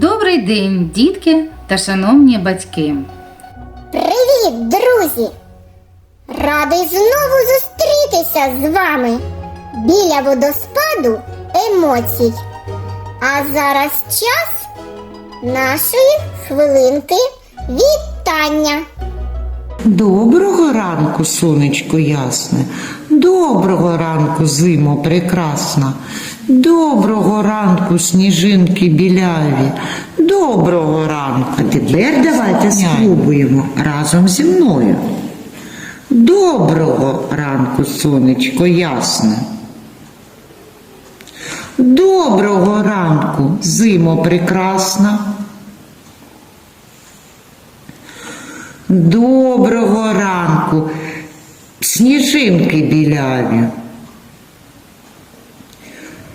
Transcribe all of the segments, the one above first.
Добрий день, дітки та шановні батьки. Привіт, друзі! Радий знову зустрітися з вами біля водоспаду емоцій. А зараз час нашої хвилинки вітання. Доброго ранку, сонечко ясне. Доброго ранку, зимо прекрасна. Доброго ранку, сніжинки біляві. Доброго ранку. А тепер давайте спробуємо разом зі мною. Доброго ранку, сонечко ясне. Доброго ранку, зимо прекрасна. Доброго ранку, сніжинки біляві.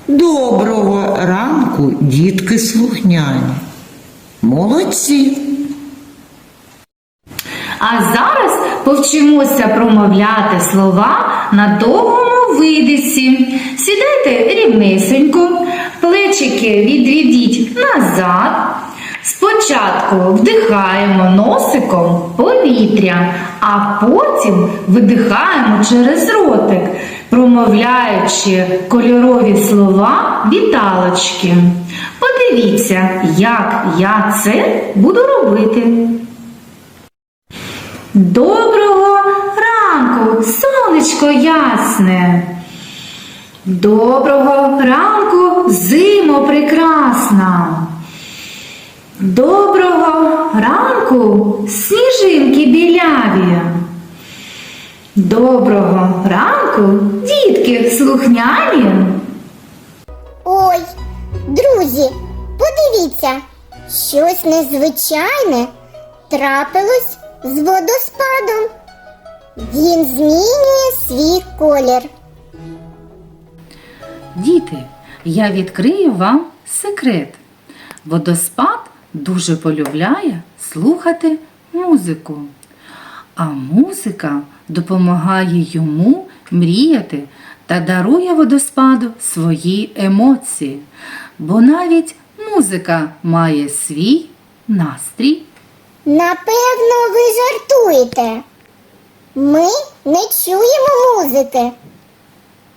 Доброго ранку, дітки слухняні. Молодці. А зараз повчимося промовляти слова на довгому видиці. Сідайте рівнесенько, плечики відведіть назад. Спочатку вдихаємо носиком повітря, а потім видихаємо через ротик, промовляючи кольорові слова віталочки. Подивіться, як я це буду робити. Доброго ранку, сонечко ясне. Доброго ранку, зимо прекрасна. Доброго ранку, сніжинки біляві. Доброго ранку, дітки слухняні. Ой, друзі, подивіться, щось незвичайне трапилось з водоспадом. Він змінює свій колір. Діти, я відкрию вам секрет. Водоспад дуже полюбляє слухати музику, а музика допомагає йому мріяти та дарує водоспаду свої емоції, бо навіть музика має свій настрій. Напевно, ви жартуєте. Ми не чуємо музики.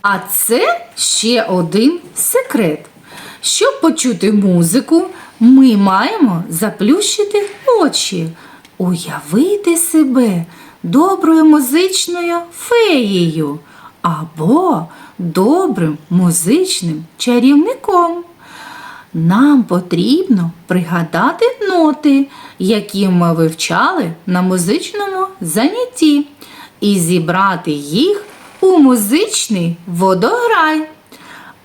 А це ще один секрет. Щоб почути музику, ми маємо заплющити очі, уявити себе доброю музичною феєю або добрим музичним чарівником. Нам потрібно пригадати ноти, які ми вивчали на музичному занятті, і зібрати їх у музичний водограй,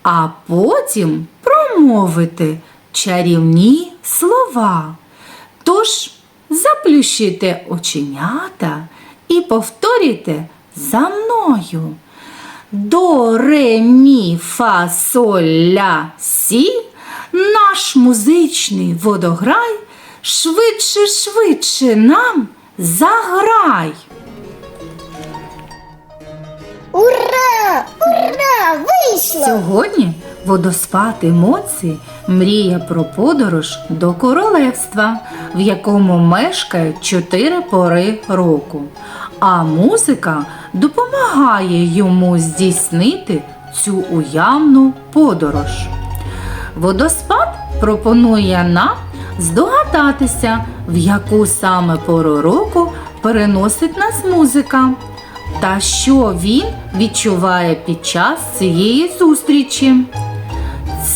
а потім промовити чарівні слова. Тож заплющите оченята і повторюйте за мною. До ре мі фа соль ля сі наш музичний водограй швидше, швидше нам заграй. Ура! Ура! Вийшло! Сьогодні водоспад емоцій мріє про подорож до королевства, в якому мешкають чотири пори року. А музика допомагає йому здійснити цю уявну подорож. Водоспад пропонує нам здогадатися, в яку саме пору року переносить нас музика, та що він відчуває під час цієї зустрічі.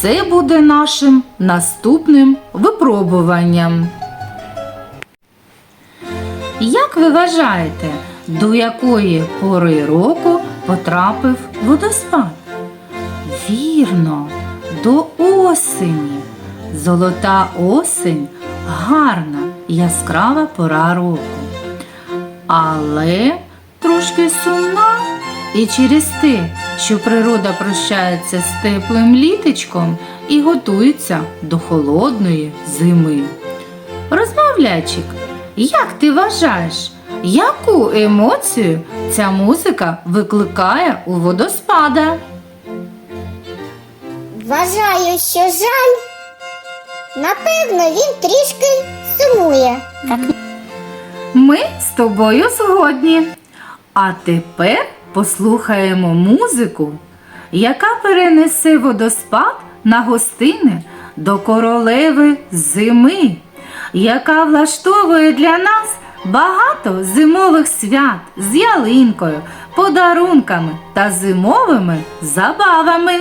Це буде нашим наступним випробуванням. Як ви вважаєте, до якої пори року потрапив водоспад? Вірно, до осені. Золота осень гарна, яскрава пора року. Але трошки сумна і через те, що природа прощається з теплим літочком і готується до холодної зими. Розмовлячик, як ти вважаєш, яку емоцію ця музика викликає у водоспада? Вважаю, що жаль Напевно, він трішки сумує. Ми з тобою згодні. А тепер послухаємо музику, яка перенесе водоспад на гостини до королеви зими, яка влаштовує для нас багато зимових свят з ялинкою, подарунками та зимовими забавами.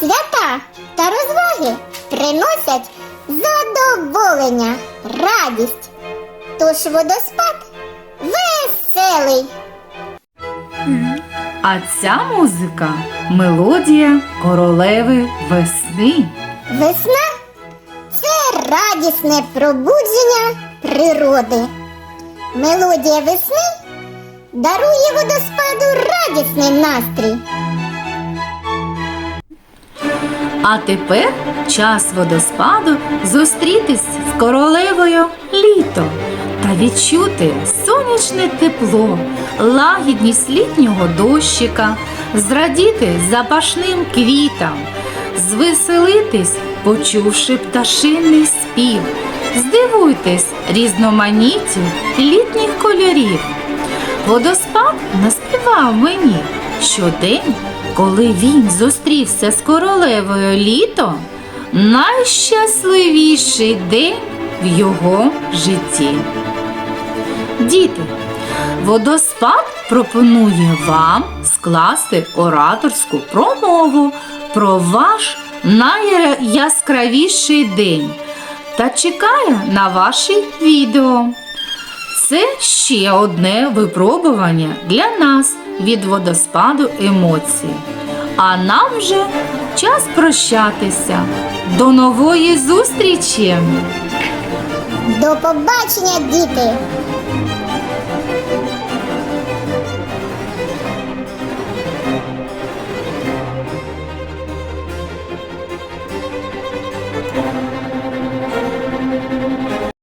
Свята та розваги приносять задоволення, радість. Тож водоспад веселий. А ця музика мелодія королеви весни. Весна це радісне пробудження природи. Мелодія весни дарує водоспаду радісний настрій. А тепер час водоспаду зустрітись з королевою літо відчути сонячне тепло, лагідність літнього дощика, зрадіти запашним квітам, звеселитись, почувши пташиний спів, здивуйтесь різноманіттю літніх кольорів. Водоспад наспівав мені, що день, коли він зустрівся з королевою літо, найщасливіший день в його житті. Діти, водоспад пропонує вам скласти ораторську промову про ваш найяскравіший день та чекає на ваші відео. Це ще одне випробування для нас від водоспаду емоцій. А нам вже час прощатися. До нової зустрічі! До побачення, діти!